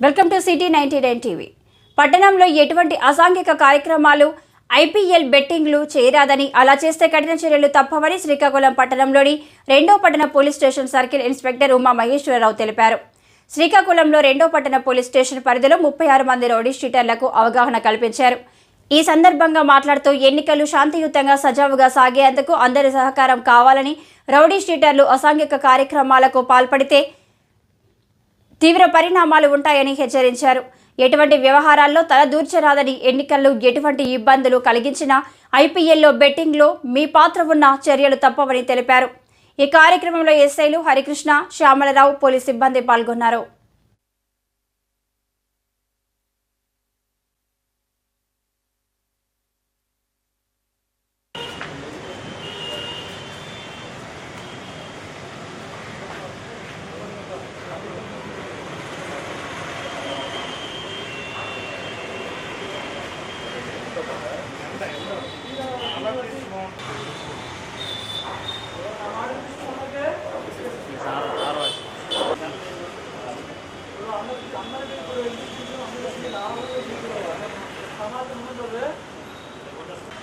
Welcome to city ninety nine TV. పట్టణంలో ఎటువంటి అసాంఘిక కార్యక్రమాలు ఐపీఎల్ బెట్టింగ్లు చేయరాదని అలా చేస్తే కఠిన చర్యలు తప్పవని శ్రీకాకుళం పట్టణంలోని రెండో పట్టణ police station circle inspector Uma Maheswararao తెలిపారు. శ్రీకాకుళంలో రెండో పట్టణ పోలీస్ స్టేషన్ పరిధిలో ముప్పై ఆరు మంది రౌడీ షీటర్లకు అవగాహన కల్పించారు. ఈ సందర్భంగా మాట్లాడుతూ ఎన్నికలు శాంతియుతంగా సజావుగా సాగేందుకు అందరి సహకారం కావాలని రౌడీ షీటర్లు అసాంఘిక కార్యక్రమాలకు పాల్పడితే తీవ్ర పరిణామాలు ఉంటాయని హెచ్చరించారు. ఎటువంటి వ్యవహారాల్లో తల దూర్చరాదని ఎన్నికల్లో ఎటువంటి ఇబ్బందులు కలిగించినా ఐపీఎల్లో బెట్టింగ్లో మీ పాత్ర ఉన్న చర్యలు తప్పవని తెలిపారు. ఈ కార్యక్రమంలో ఎస్ఐలు హరికృష్ణ శ్యామలరావు పోలీస్ సిబ్బంది పాల్గొన్నారు.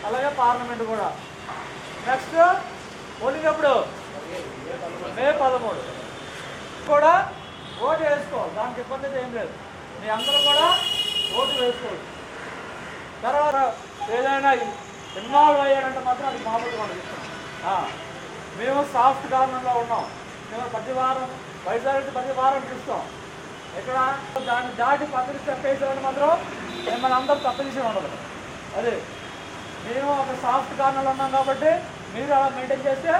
అలాగే పార్లమెంట్ కూడా. నెక్స్ట్ పోలింగ్ ఎప్పుడు? మే పదమూడు. కూడా ఓటు వేసుకోవాలి. దానికి ఇబ్బంది అయితే ఏం లేదు. మీ అందరూ కూడా ఓటు వేసుకోవచ్చు తర్వాత ఏదైనా ఇన్వాల్వ్ అయ్యాడంటే మాత్రం అది మామూలుగా ఉండదు. మేము సాఫ్ట్ కార్నర్లో ఉన్నాం. మేము ప్రతి వారం వైజాగ్ ప్రతి వారం చూస్తాం ఇక్కడ దాన్ని దాటి పక్కన స్టెప్ మాత్రం మిమ్మల్ని అందరూ తప్పనిసి ఉండదు. అదే మేము ఒక సాఫ్ట్ కార్నర్లో ఉన్నాం కాబట్టి మీరు అలా మెయింటైన్ చేస్తే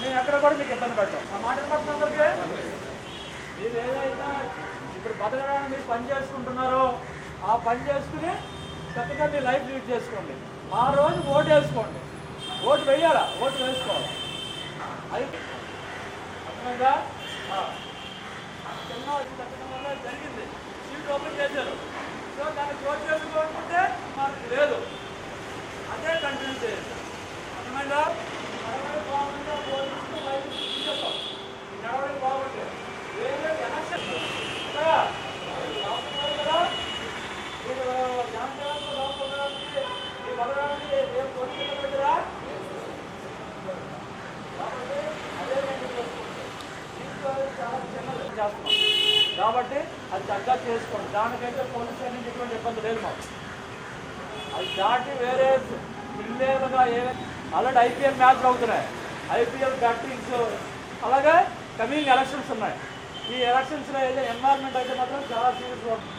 మేము ఎక్కడ కూడా మీకు ఇబ్బంది పెట్టాం. ఆ మాట పడుతుంది అందరికీ మీరు ఏదైనా ఇప్పుడు బతకడానికి మీరు పని చేసుకుంటున్నారో ఆ పని చేసుకుని చక్కగా మీ లైఫ్ లీడ్ చేసుకోండి. ఆ రోజు ఓటు వేసుకోండి. ఓటు వేయాలా? ఓటు వేసుకోవాలి. అది అర్థమైందా? ఆ. వచ్చి తగ్గడం వల్ల జరిగింది. సీట్ ఓపెన్ చేశారు. సో దాన్ని క్లోజ్ చేసుకోకుంటే మాకు లేదు. అదే కంటిన్యూ చేయండి. అర్థమైందా? నడవడి బాగుంటే పోలీసులు లైఫ్ తీసేస్తాం నడవడి బాగుంటే వేరే ఎలక్షన్ కదా కదా. మీరు చాలా చిన్నది చేస్తున్నాం. కాబట్టి అది చక్కగా చేసుకోండి. దానికైతే పోలీస్ స్టేషన్ ఎటువంటి ఇబ్బంది లేదు మాకు. అది దాటి వేరే పిల్లేలుగా ఏ ఆల్రెడీ ఐపీఎల్ మ్యాచ్లు అవుతున్నాయి. ఐపీఎల్ బ్యాటింగ్స్ అలాగే కమింగ్ ఎలక్షన్స్ ఉన్నాయి. ఈ ఎలక్షన్స్లో అయితే ఎన్వైర్న్మెంట్ అయితే మాత్రం చాలా సీరియస్గా ఉంటుంది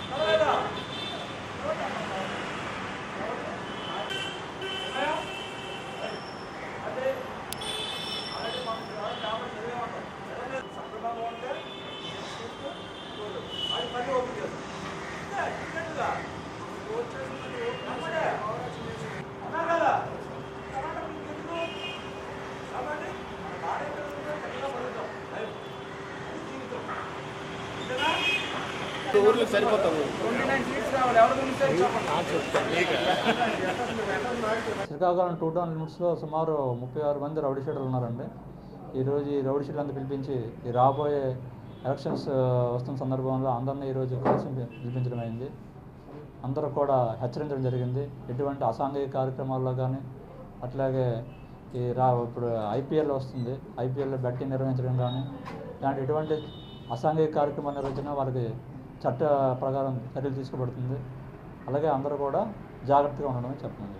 ఆల్రెడీ మనకు చాలా కాబట్టి చదివే ఉంటాం ఏదైనా సందర్భంగా ఉంటే చూస్తూ చూడు. అది మళ్ళీ ఓపెన్ చేస్తాం అంతే, టికెట్గా. వచ్చేసింది, నమ్మడే. అన్నా కదా? తర్వాత మీకు ఎందుకు? కాబట్టి మన భార్య పిల్లలతో చక్కగా బతుకుతాం. లైఫ్. అది జీవితం. అంతేనా? ఊర్లకు సరిపోతాము. శ్రీకాకుళం టూ టౌన్ లిమిట్స్లో సుమారు ముప్పై ఆరు మంది రౌడీ షీటర్లు ఉన్నారండి. ఈరోజు ఈ రౌడీ షీట్లు అంతా పిలిపించి ఈ రాబోయే ఎలక్షన్స్ వస్తున్న సందర్భంలో అందరినీ ఈరోజు కలిసి పిలిపించడం అయింది. అందరూ కూడా హెచ్చరించడం జరిగింది. ఎటువంటి అసాంఘిక కార్యక్రమాల్లో కానీ అట్లాగే ఈ రా ఇప్పుడు ఐపీఎల్ వస్తుంది. ఐపీఎల్లో బెట్టింగ్ నిర్వహించడం కానీ ఇలాంటి ఎటువంటి అసాంఘిక కార్యక్రమాలు నిర్వహించినా వాళ్ళకి చట్ట ప్రకారం చర్యలు తీసుకోబడుతుంది. అలాగే అందరూ కూడా జాగ్రత్తగా ఉండడమని చెప్పండి